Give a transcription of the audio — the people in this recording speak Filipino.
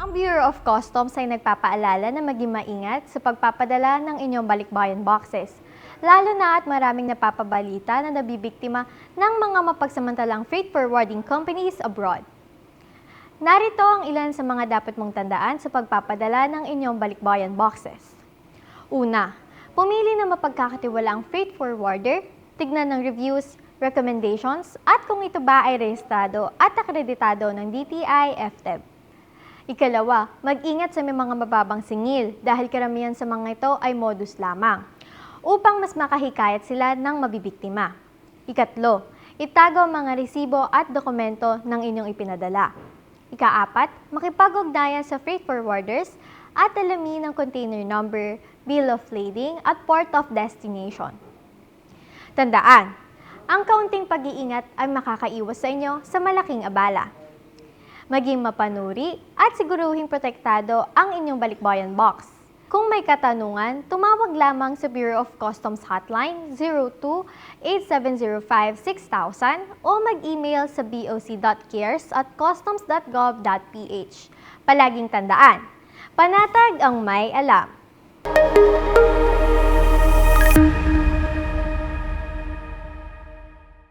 Ang Bureau of Customs ay nagpapaalala na maging maingat sa pagpapadala ng inyong balikbayan boxes. Lalo na at maraming napapabalita na nabibiktima ng mga mapagsamantalang freight forwarding companies abroad. Narito ang ilan sa mga dapat mong tandaan sa pagpapadala ng inyong balikbayan boxes. Una, pumili ng mapagkakatiwalaang freight forwarder, tignan ng reviews, recommendations, at kung ito ba ay rehistrado at akreditado ng DTI FTEB. Ikalawa, mag-ingat sa may mga mababang singil dahil karamihan sa mga ito ay modus lamang upang mas makahikayat sila ng mabibiktima. Ikatlo, itago ang mga resibo at dokumento ng inyong ipinadala. Ikaapat, makipag-ugnayan sa freight forwarders at alamin ang container number, bill of lading at port of destination. Tandaan, ang kaunting pag-iingat ay makakaiwas sa inyo sa malaking abala maging mapanuri at siguruhing protektado ang inyong balikbayan box. Kung may katanungan, tumawag lamang sa Bureau of Customs Hotline 02-8705-6000 o mag-email sa boc.cares at customs.gov.ph. Palaging tandaan, panatag ang may alam.